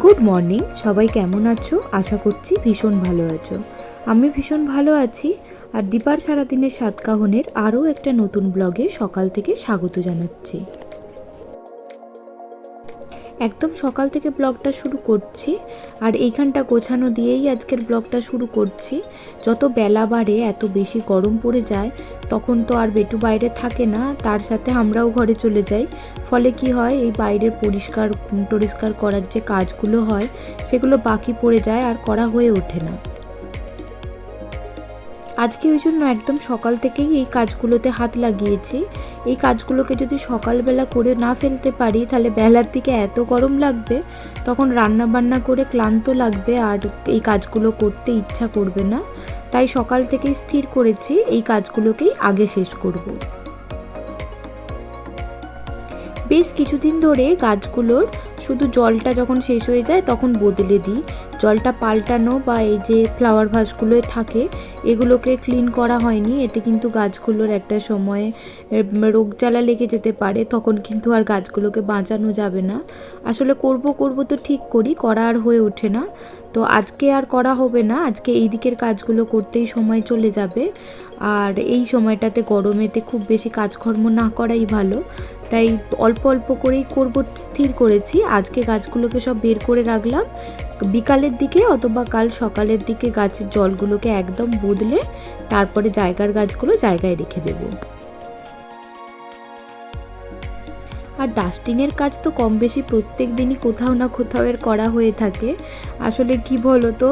Good morning সবাই কেমন আছো? আশা করছি ভীষণ ভালো আছো। আমি ভীষণ ভালো আছি আর দীপার সারাদিনের সাতকাহনের আরও একটা নতুন ব্লগে সকাল থেকে স্বাগত জানাচ্ছি। একদম সকাল থেকে ব্লগটা শুরু করছি, আর এইখানটা গোছানো দিয়েই আজকের ব্লগটা শুরু করছি। যত বেলা বাড়ে, এত বেশি গরম পড়ে যায়, তখন তো আর বেটু বাইরে থাকে না, তার সাথে আমরাও ঘরে চলে যাই। ফলে কি হয়, এই বাইরের পরিষ্কার টরিষ্কার করার যে কাজগুলো হয়, সেগুলো বাকি পড়ে যায় আর করা হয়ে ওঠে না। আজকে ওই জন্য একদম সকাল থেকেই এই কাজগুলোতে হাত লাগিয়েছি। এই কাজগুলোকে যদি সকালবেলা করে না ফেলতে পারি, তাহলে বেলার দিকে এত গরম লাগবে, তখন রান্না বান্না করে ক্লান্ত লাগবে আর এই কাজগুলো করতে ইচ্ছা করবে না। তাই সকাল থেকেই স্থির করেছি, এই কাজগুলোকেই আগে শেষ করব। বেশ কিছুদিন ধরে গাছগুলোর শুধু জলটা যখন শেষ হয়ে যায় তখন বদলে দিই। জলটা পাল্টানো বা এই যে ফ্লাওয়ার ভাসগুলোয় থাকে, এগুলোকে ক্লিন করা হয়নি। এতে কিন্তু গাছগুলোর একটা সময়ে রোগ জ্বালা লেগে যেতে পারে। তখন কিন্তু আর গাছগুলোকে বাঁচানো যাবে না। আসলে করব করব তো ঠিক করি, করা আর হয়ে ওঠে না। তো আজকে আর করা হবে না। আজকে এই দিকের কাজগুলো করতেই সময় চলে যাবে। আর এই সময়টাতে গরমেতে খুব বেশি কাজকর্ম না করাই ভালো। তাই অল্প অল্প করেই করব, স্থির করেছি। আজকে গাছগুলোকে সব বের করে রাখলাম। বিকালের দিকে অথবা কাল সকালের দিকে গাছের জলগুলোকে একদম বদলে তারপরে জায়গার গাছগুলো জায়গায় রেখে দেবো। আর ডাস্টিংয়ের কাজ তো কম বেশি প্রত্যেক দিনই কোথাও না কোথাও এর করা হয়ে থাকে। আসলে কি বলো তো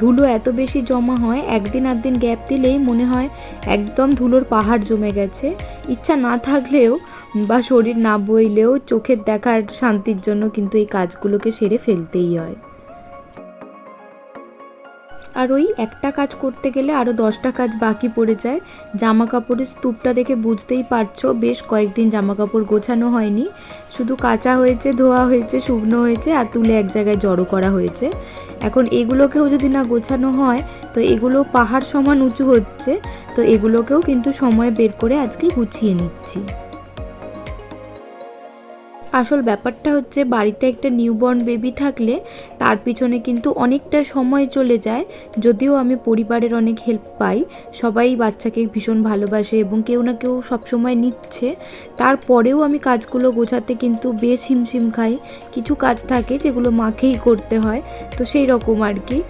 ধুলো এত বেশি জমা হয়, একদিন দিন গ্যাপ দিলেই মনে হয় একদম ধুলোর পাহাড় জমে গেছে। ইচ্ছা না থাকলেও বা শরীর না বইলেও চোখের দেখার শান্তির জন্য কিন্তু এই কাজগুলোকে সেরে ফেলতেই হয়। আর ওই একটা কাজ করতে গেলে আরও দশটা কাজ বাকি পড়ে যায়। জামা কাপড়ের স্তূপটা দেখে বুঝতেই পারছ, বেশ কয়েকদিন জামা কাপড় গোছানো হয়নি। শুধু কাঁচা হয়েছে, ধোয়া হয়েছে, শুকনো হয়েছে আর তুলে এক জায়গায় জড়ো করা হয়েছে। এখন এগুলোকেও যদি না গোছানো হয়, তো এগুলো পাহাড় সমান উঁচু হচ্ছে, তো এগুলোকেও কিন্তু সময় বের করে আজকে গুছিয়ে নিচ্ছি। আসল ব্যাপারটা হচ্ছে বাড়িতে একটা নিউবর্ন বেবি থাকলে তার পিছনে কিন্তু অনেকটা সময় চলে যায়। যদিও আমি পরিবারের অনেক হেল্প পাই, সবাই বাচ্চাকে ভীষণ ভালোবাসে এবং কেউ না কেউ সবসময় নিচ্ছে। তারপরেও আমি কাজগুলো গোছাতে কিন্তু বেশ হিমশিম খাই। কিছু কাজ থাকে যেগুলো মাকেই করতে হয়, তো সেই রকম আর কি।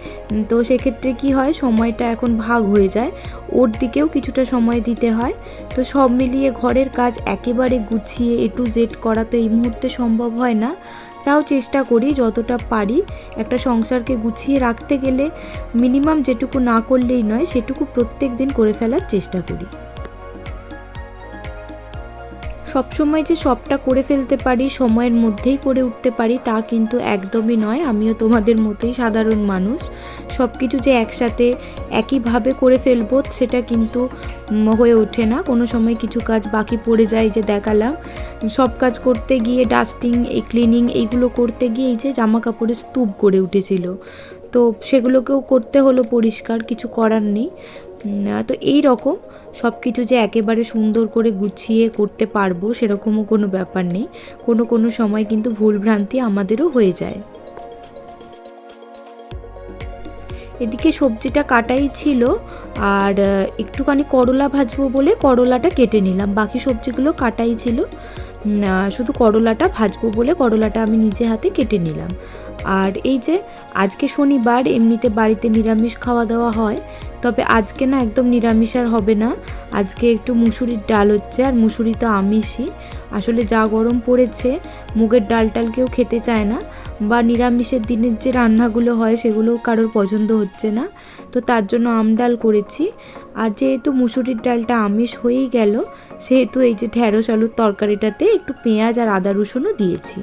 তো সেক্ষেত্রে কি হয়, সময়টা এখন ভাগ হয়ে যায়। ওর দিকেও কিছুটা সময় দিতে হয়। তো সব মিলিয়ে ঘরের কাজ একেবারে গুছিয়ে এ টু জেড করা তো এই মুহূর্তে সম্ভব হয় না, তাও চেষ্টা করি যতটা পারি। একটা সংসারকে গুছিয়ে রাখতে গেলে মিনিমাম যেটুকু না করলেই নয়, সেটুকু প্রত্যেক দিন করে ফেলার চেষ্টা করি। সবসময় যে সবটা করে ফেলতে পারি, সময়ের মধ্যেই করে উঠতে পারি, তা কিন্তু একদমই নয়। আমিও তোমাদের মতোই সাধারণ মানুষ। সব কিছু যে একসাথে একইভাবে করে ফেলব, সেটা কিন্তু হয়ে ওঠে না। কোনো সময় কিছু কাজ বাকি পড়ে যায় যে দেখালাম। সব কাজ করতে গিয়ে ডাস্টিং, এই ক্লিনিং, এইগুলো করতে গিয়ে এই যে জামা কাপড়ের স্তূপ গড়ে উঠেছিল। তো সেগুলোকেও করতে হলো পরিষ্কার, কিছু করার নেই। তো এই রকম। সব কিছু যে একেবারে সুন্দর করে গুছিয়ে করতে পারব সেরকমও কোনো ব্যাপার নেই। কোনো কোনো সময় কিন্তু ভুলভ্রান্তি আমাদেরও হয়ে যায়। এদিকে সবজিটা কাটাই ছিল আর একটুখানি করলা ভাজবো বলে করলাটা কেটে নিলাম। বাকি সবজিগুলো কাটাই ছিল। শুধু করলাটা ভাজবো বলে করলাটা আমি নিজে হাতে কেটে নিলাম। আর এই যে আজকে শনিবার, এমনিতে বাড়িতে নিরামিষ খাওয়া দাওয়া হয় তবে আজকে না একদম নিরামিষ আর হবে না। আজকে একটু মুসুরির ডাল হচ্ছে, আর মুসুরি তো আমিষই। আসলে যা গরম পড়েছে, মুগের ডাল টাল কেউ খেতে চায় না। বা নিরামিষের দিনের যে রান্নাগুলো হয় সেগুলো কারোর পছন্দ হচ্ছে না। তো তার জন্য আম ডাল করেছি। আর যেহেতু মুসুরির ডালটা আমিষ হয়েই গেল, সেহেতু এই যে ঢ্যাঁড়স আলুর তরকারিটাতে একটু পেঁয়াজ আর আদা রসুনও দিয়েছি।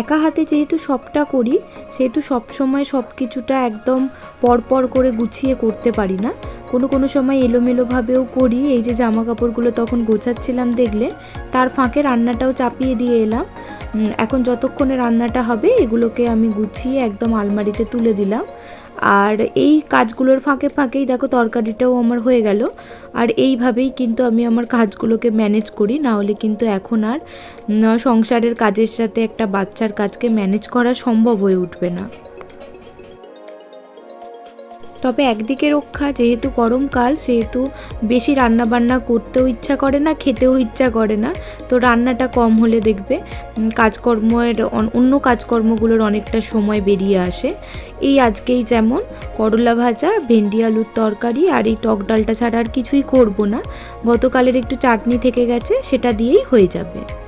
একা হাতে যেহেতু সবটা করি, সেহেতু সবসময় সব কিছুটা একদম পরপর করে গুছিয়ে করতে পারি না। কোনো কোনো সময় এলোমেলোভাবেও করি, এই যে জামা কাপড়গুলো তখন গোছাচ্ছিলাম দেখলে, তার ফাঁকে রান্নাটাও চাপিয়ে দিয়ে এলাম। এখন যতক্ষণে রান্নাটা হবে, এগুলোকে আমি গুছিয়ে একদম আলমারিতে তুলে দিলাম। আর এই কাজগুলোর ফাঁকে ফাঁকেই দেখো তরকারিটাও আমার হয়ে গেল। আর এইভাবেই কিন্তু আমি আমার কাজগুলোকে ম্যানেজ করি না হলে কিন্তু এখন আর সংসারের কাজের সাথে একটা বাচ্চার কাজকে ম্যানেজ করা সম্ভব হয়ে উঠবে না। তবে একদিকে রক্ষা, যেহেতু গরমকাল সেহেতু বেশি রান্না বান্না করতেও ইচ্ছা করে না, খেতেও ইচ্ছা করে না। তো রান্নাটা কম হলে দেখবে কাজকর্মের অন- অন্য কাজকর্মগুলোর অনেকটা সময় বেরিয়ে আসে। এই আজকেই যেমন করলা ভাজা, ভেন্ডি আলুর তরকারি আর এই টক ডালটা ছাড়া আর কিছুই করব না। গতকালের একটু চাটনি থেকে গেছে, সেটা দিয়েই হয়ে যাবে।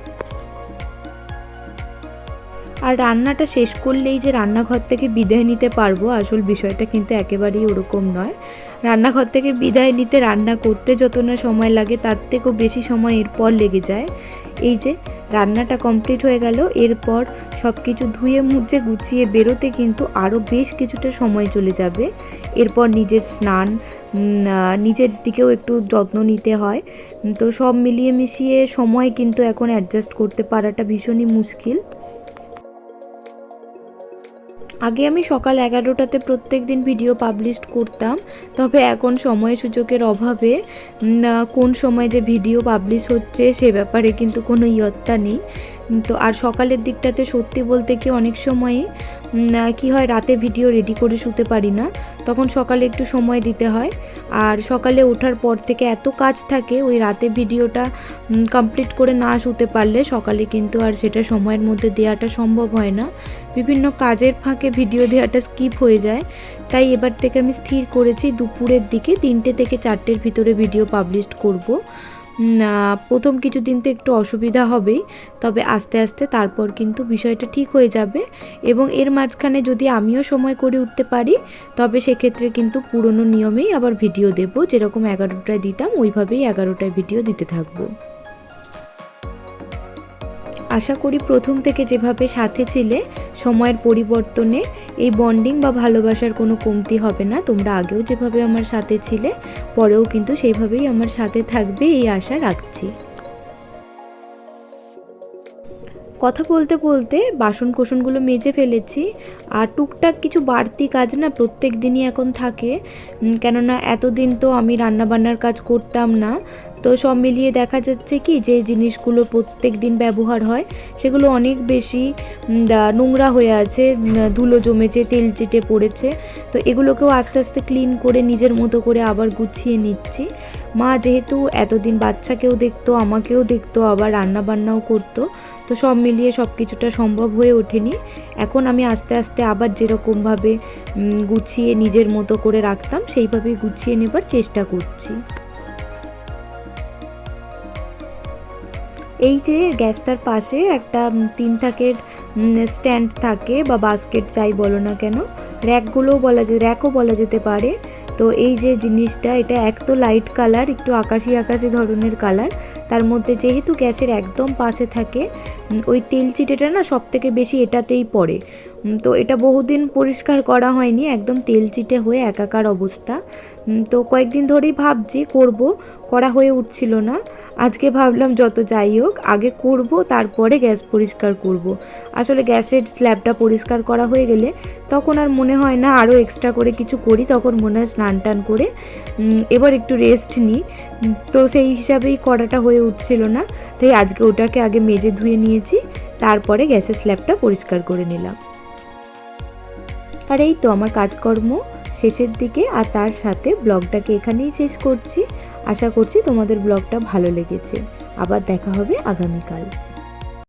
আর রান্নাটা শেষ করলেই যে রান্নাঘর থেকে বিদায় নিতে পারব, আসল বিষয়টা কিন্তু একেবারেই ওরকম নয়। রান্নাঘর থেকে বিদায় নিতে, রান্না করতে যত না সময় লাগে, তার থেকেও বেশি সময় এরপর লেগে যায়। এই যে রান্নাটা কমপ্লিট হয়ে গেল, এরপর সব কিছু ধুয়ে মুছে গুছিয়ে বেরোতে কিন্তু আরও বেশ কিছুটা সময় চলে যাবে। এরপর নিজের স্নান নিজের দিকেও একটু যত্ন নিতে হয়। তো সব মিলিয়ে মিশিয়ে সময় কিন্তু এখন অ্যাডজাস্ট করতে পারাটা ভীষণই মুশকিল। আগে আমি সকাল এগারোটাতে প্রত্যেক দিন ভিডিও পাবলিশ করতাম, তবে এখন সময় সুযোগের অভাবে কোন সময় যে ভিডিও পাবলিশ হচ্ছে সে ব্যাপারে কিন্তু কোনো ইয়ত্তা নেই। তো আর সকালের দিকটাতে সত্যি বলতে কি অনেক সময়ই কি হয়, রাতে ভিডিও রেডি করে শুতে পারি না। তখন সকালে একটু সময় দিতে হয়। আর সকালে ওঠার পর থেকে এত কাজ থাকে, ওই রাতে ভিডিওটা কমপ্লিট করে না শুতে পারলে সকালে কিন্তু আর সেটা সময়ের মধ্যে দেওয়াটা সম্ভব হয় না। বিভিন্ন কাজের ফাঁকে ভিডিও দেওয়াটা স্কিপ হয়ে যায়। তাই এবার থেকে আমি স্থির করেছি, দুপুরের দিকে তিনটে থেকে চারটের ভিতরে ভিডিও পাবলিশ করব। প্রথম কিছুদিন তো একটু অসুবিধা হবেই, তবে আস্তে আস্তে তারপর কিন্তু বিষয়টা ঠিক হয়ে যাবে এবং এর মাঝখানে যদি আমিও সময় করে উঠতে পারি, তবে সেক্ষেত্রে কিন্তু পুরনো নিয়মেই আবার ভিডিও দেব, যেরকম এগারোটায় দিতাম, ওইভাবেই এগারোটায় ভিডিও দিতে থাকব। আশা করি প্রথম থেকে যেভাবে সাথে ছিলে সময়ের পরিবর্তনে এই বন্ডিং বা ভালোবাসার কোনো কমতি হবে না। তোমরা আগেও যেভাবে আমার সাথে ছিলে, পরেও কিন্তু সেইভাবেই আমার সাথে থাকবে, এই আশা রাখছি। কথা বলতে বলতে বাসন কোসনগুলো মেজে ফেলেছি আর টুকটাক কিছু বাড়তি কাজ না প্রত্যেক দিনই এখন থাকে। কেননা এতদিন তো আমি রান্নাবান্নার কাজ করতাম না। তো সব মিলিয়ে দেখা যাচ্ছে কি যে জিনিসগুলো প্রত্যেক দিন ব্যবহার হয়, সেগুলো অনেক বেশি নোংরা হয়ে আছে ধুলো জমেছে, তেল চিটে পড়েছে। তো এগুলোকেও আস্তে আস্তে ক্লিন করে নিজের মতো করে আবার গুছিয়ে নিচ্ছি। মা যেহেতু এতদিন বাচ্চাকেও দেখতো, আমাকেও দেখতো, আবার রান্না বান্নাও করতো, তো সব মিলিয়ে সব কিছুটা সম্ভব হয়ে ওঠেনি। এখন আমি আস্তে আস্তে আবার যেরকমভাবে গুছিয়ে নিজের মতো করে রাখতাম, সেইভাবেই গুছিয়ে নেবার চেষ্টা করছি। এই যে গ্যাসটার পাশে একটা তিন থাকের স্ট্যান্ড থাকে বা বাস্কেট চাই বলো না কেন, র্যাকগুলোও বলা যায় র্যাকও বলা যেতে পারে। তো এই যে জিনিসটা, এটা এক তো লাইট কালার একটু আকাশি আকাশি ধরনের কালার তার মধ্যে যেহেতু গ্যাসের একদম পাশে থাকে ওই তেল চিটেটা না সব থেকে বেশি এটাতেই পড়ে। তো এটা বহুদিন পরিষ্কার করা হয়নি, একদম তেল চিটে হয়ে একাকার অবস্থা। তো কয়েকদিন ধরেই ভাবছি করব, করা হয়ে উঠছিল না। আজকে ভাবলাম যত যাই হোক, আগে করব, তারপরে গ্যাস পরিষ্কার করব। আসলে গ্যাসের স্ল্যাবটা পরিষ্কার করা হয়ে গেলে তখন আর মনে হয় না আরও এক্সট্রা করে কিছু করি, তখন মনে হয় স্নান টান করে এবার একটু রেস্ট নিই। তো সেই হিসাবেই করাটা হয়ে উঠছিল না। তাই আজকে ওটাকে আগে মেজে ধুয়ে নিয়েছি, তারপরে গ্যাসের স্ল্যাবটা পরিষ্কার করে নিলাম। আর এই তো আমার কাজকর্ম শেষের দিকে, আর তার সাথে ব্লগটাকে এখানেই শেষ করছি। আশা করছি তোমাদের ব্লগটা ভালো লেগেছে। আবার দেখা হবে আগামীকাল।